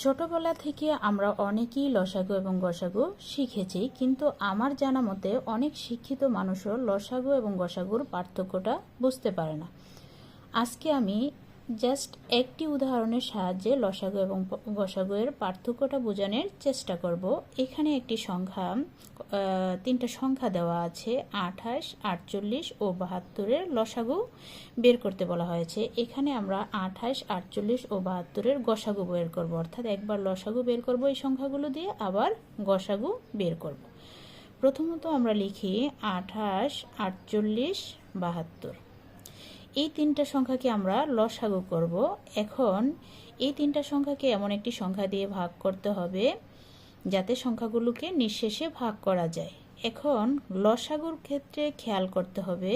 ছোটবেলা থেকে আমরা অনেকেই লসাগু এবং গসাগু শিখেছি, কিন্তু আমার জানা মতে অনেক শিক্ষিত মানুষও লসাগু এবং গসাগুর পার্থক্যটা বুঝতে পারে না। আজকে আমি জাস্ট একটি উদাহরণের সাহায্যে লসাগু এবং গসাগু এর পার্থক্যটা বোঝানোর চেষ্টা করব। এখানে একটি সংখ্যা তিনটা সংখ্যা দেওয়া আছে। আঠাশ, আটচল্লিশ ও বাহাত্তরের লসাগু বের করতে বলা হয়েছে। এখানে আমরা আঠাশ, আটচল্লিশ ও বাহাত্তরের গসাগু বের করব। অর্থাৎ একবার লসাগু বের করব এই সংখ্যাগুলো দিয়ে, আবার গসাগু বের করব। প্রথমত আমরা লিখি আঠাশ, আটচল্লিশ, বাহাত্তর। এই তিনটা সংখ্যাকে আমরা লসাগু করব। এখন এই তিনটা সংখ্যাকে এমন একটি সংখ্যা দিয়ে ভাগ করতে হবে, যাতে সংখ্যাগুলোকে নিঃশেষে ভাগ করা যায়। এখন লসাগুর ক্ষেত্রে খেয়াল করতে হবে,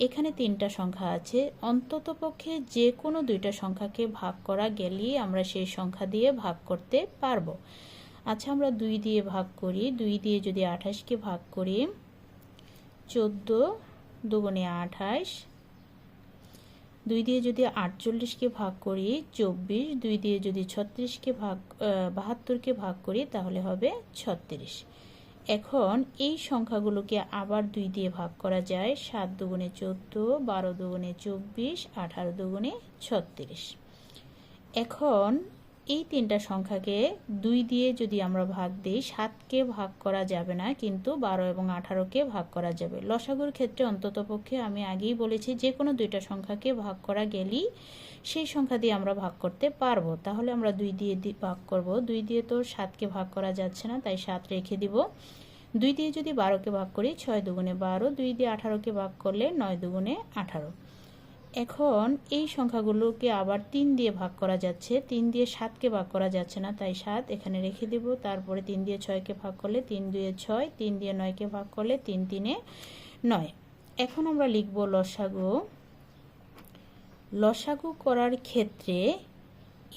এখানে তিনটা সংখ্যা আছে। অন্তত পক্ষে যে কোনো দুইটা সংখ্যাকে ভাগ করা গেলেই আমরা সেই সংখ্যা দিয়ে ভাগ করতে পারব। আচ্ছা আমরা দুই দিয়ে ভাগ করি। দুই দিয়ে যদি আঠাশকে ভাগ করি, চোদ্দ দুগুণে আঠাশ দুই দিয়ে যদি আটচল্লিশকে ভাগ করি চব্বিশ, দুই দিয়ে যদি ছত্রিশকে ভাগ বাহাত্তরকে ভাগ করি তাহলে হবে ছত্রিশ। এখন এই সংখ্যাগুলোকে আবার দুই দিয়ে ভাগ করা যায়, সাত দুগুণে চোদ্দ, বারো দুগুণে চব্বিশ, আঠারো দুগুণে ছত্রিশ। এখন এই তিনটা সংখ্যাকে দুই দিয়ে যদি আমরা ভাগ দিই, সাতকে ভাগ করা যাবে না, কিন্তু বারো এবং আঠারোকে ভাগ করা যাবে। লসাগুর ক্ষেত্রে অন্ততপক্ষে আমি আগেই বলেছি, যে কোনো দুইটা সংখ্যাকে ভাগ করা গেলেই সেই সংখ্যা দিয়ে আমরা ভাগ করতে পারব। তাহলে আমরা দুই দিয়ে ভাগ করব। দুই দিয়ে তো সাতকে ভাগ করা যাচ্ছে না, তাই সাত রেখে দিব। দুই দিয়ে যদি বারোকে ভাগ করি, ছয় দুগুণে বারো, দুই দিয়ে আঠারোকে ভাগ করলে নয় দুগুণে আঠারো। এখন এই সংখ্যাগুলোকে আবার তিন দিয়ে ভাগ করা যাচ্ছে। তিন দিয়ে সাতকে ভাগ করা যাচ্ছে না, তাই সাত এখানে রেখে দেব। তারপরে তিন দিয়ে ছয়কে ভাগ করলে তিন দুয়ে ছয়, তিন দিয়ে নয়কে ভাগ করলে তিন তিনে নয়। এখন আমরা লিখব লসাগু। লসাগু করার ক্ষেত্রে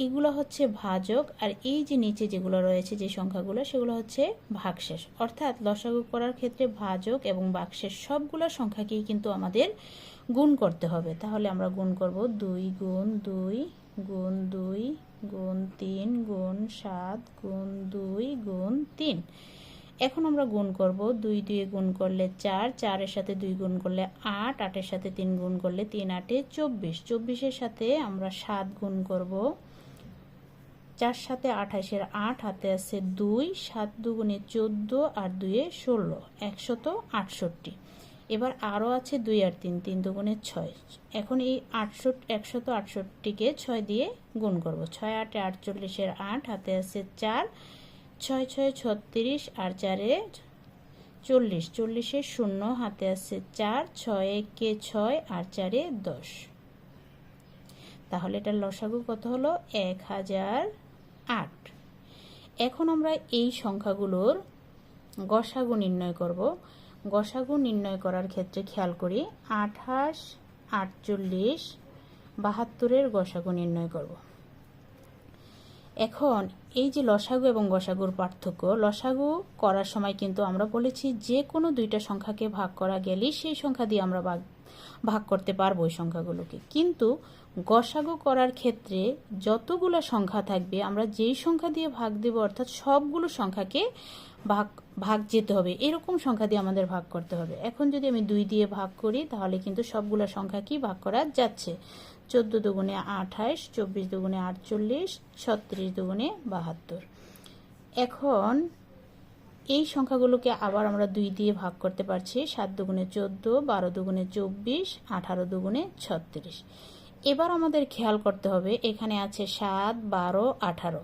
এগুলো হচ্ছে ভাজক, আর এই যে নিচে যেগুলো রয়েছে যে সংখ্যাগুলো, সেগুলো হচ্ছে ভাগশেষ। অর্থাৎ লসাগু করার ক্ষেত্রে ভাজক এবং ভাগশেষ সবগুলো সংখ্যাকেই কিন্তু আমাদের গুণ করতে হবে। তাহলে আমরা গুণ করব দুই গুণ দুই গুণ দুই গুণ তিন গুণ সাত গুণ দুই গুণ তিন। এখন আমরা গুণ করব দুই দুয়ে গুণ করলে চার, চারের সাথে দুই গুণ করলে আট, আটের সাথে তিন গুণ করলে তিন, আটে চব্বিশ। চব্বিশের সাথে আমরা সাত গুণ করব চার সাথে আঠাশের আট, হাতে আছে দুই, সাত দুগুণে চোদ্দ আর দুয়ে ষোলো, একশত আটষট্টি। এবার আরও আছে দুই আর তিন তিন দুগুণে ছয়। এখন এই আটষট, একশত আটষট্টিকে ছয় দিয়ে গুণ করব। ছয় আটে আটচল্লিশের আট, হাতে আছে চার, ছয় ছয় ছত্রিশ আর চারে চল্লিশ। চল্লিশের শূন্য, হাতে আছে চার, ছয় একে ছয় আর চারে দশ। তাহলে এটার লসাগু কত হলো? এক হাজার আট। এখন আমরা এই সংখ্যাগুলোর গসাগু নির্ণয় করব। গসাগু নির্ণয় করার ক্ষেত্রে খেয়াল করি, আঠাশ, আটচল্লিশ, বাহাত্তরের গসাগু নির্ণয় করব। এখন এই যে লসাগু এবং গসাগুর পার্থক্য, লসাগু করার সময় কিন্তু আমরা বলেছি যে কোনো দুইটা সংখ্যাকে ভাগ করা গেলেই সেই সংখ্যা দিয়ে আমরা ভাগ করতে পারব ওই সংখ্যাগুলোকে। কিন্তু গসাগু করার ক্ষেত্রে যতগুলো সংখ্যা থাকবে, আমরা যেই সংখ্যা দিয়ে ভাগ দেব, অর্থাৎ সবগুলো সংখ্যাকে ভাগ ভাগ যেতে হবে। এরকম সংখ্যা দিয়ে আমাদের ভাগ করতে হবে। এখন যদি আমি দুই দিয়ে ভাগ করি, তাহলে কিন্তু সবগুলো সংখ্যা কি ভাগ করা যাচ্ছে। চোদ্দ দুগুণে আঠাশ, চব্বিশ দুগুণে আটচল্লিশ, ছত্রিশ দুগুণে বাহাত্তর। এখন এই সংখ্যাগুলোকে আবার আমরা দুই দিয়ে ভাগ করতে পারছি, সাত দুগুণে চোদ্দ, বারো দুগুণে চব্বিশ, আঠারো দুগুণে ছত্রিশ। এবার আমাদের খেয়াল করতে হবে, এখানে আছে সাত, বারো, আঠারো।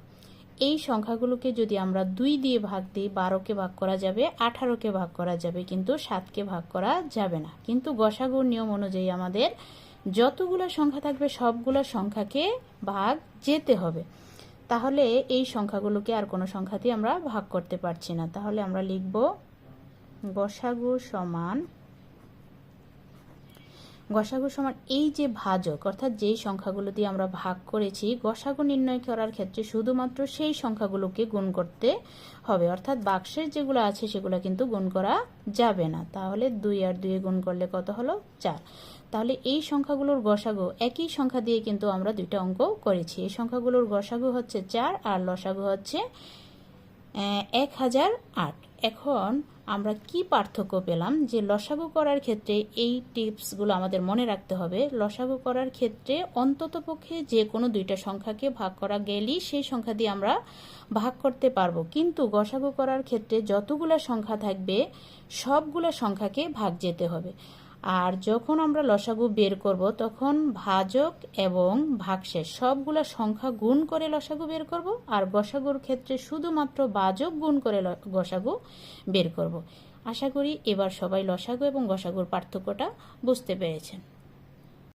এই সংখ্যাগুলোকে যদি আমরা দুই দিয়ে ভাগ দিই, বারোকে ভাগ করা যাবে, আঠারোকে ভাগ করা যাবে, কিন্তু সাতকে ভাগ করা যাবে না। কিন্তু গসাগুর নিয়ম অনুযায়ী আমাদের যতগুলো সংখ্যা থাকবে, সবগুলো সংখ্যাকে ভাগ যেতে হবে। তাহলে এই সংখ্যাগুলোকে আর কোনো সংখ্যা দিয়ে আমরা ভাগ করতে পারছি না। তাহলে আমরা লিখব গসাগু সমান গসাগু সমান এই যে ভাজক, অর্থাৎ যেই সংখ্যাগুলো দিয়ে আমরা ভাগ করেছি, গসাগু নির্ণয় করার ক্ষেত্রে শুধুমাত্র সেই সংখ্যাগুলোকে গুণ করতে হবে। অর্থাৎ বাক্সের যেগুলো আছে সেগুলো কিন্তু গুণ করা যাবে না। তাহলে দুই আর দুয়ে গুণ করলে কত হলো? চার। তাহলে এই সংখ্যাগুলোর গসাগু একই সংখ্যা দিয়ে কিন্তু আমরা দুইটা অঙ্ক করেছি। এই সংখ্যাগুলোর গসাগু হচ্ছে চার আর লসাগু হচ্ছে এক হাজার আট। এখন আমরা কি পার্থক্য পেলাম? যে লসাগু করার ক্ষেত্রে এই টিপসগুলো আমাদের মনে রাখতে হবে। লসাগু করার ক্ষেত্রে অন্ততপক্ষে যে কোনো দুইটা সংখ্যাকে ভাগ করা গেলেই সেই সংখ্যা দিয়ে আমরা ভাগ করতে পারব। কিন্তু গসাগু করার ক্ষেত্রে যতগুলো সংখ্যা থাকবে, সবগুলো সংখ্যাকে ভাগ যেতে হবে। আর যখন আমরা লসাগু বের করব, তখন ভাজক এবং ভাগশেষ, সবগুলা সংখ্যা গুণ করে লসাগু বের করব, আর গসাগুর ক্ষেত্রে শুধুমাত্র বাজক গুণ করে গসাগু বের করব। আশা করি এবার সবাই লসাগু এবং গসাগুর পার্থক্যটা বুঝতে পেরেছেন।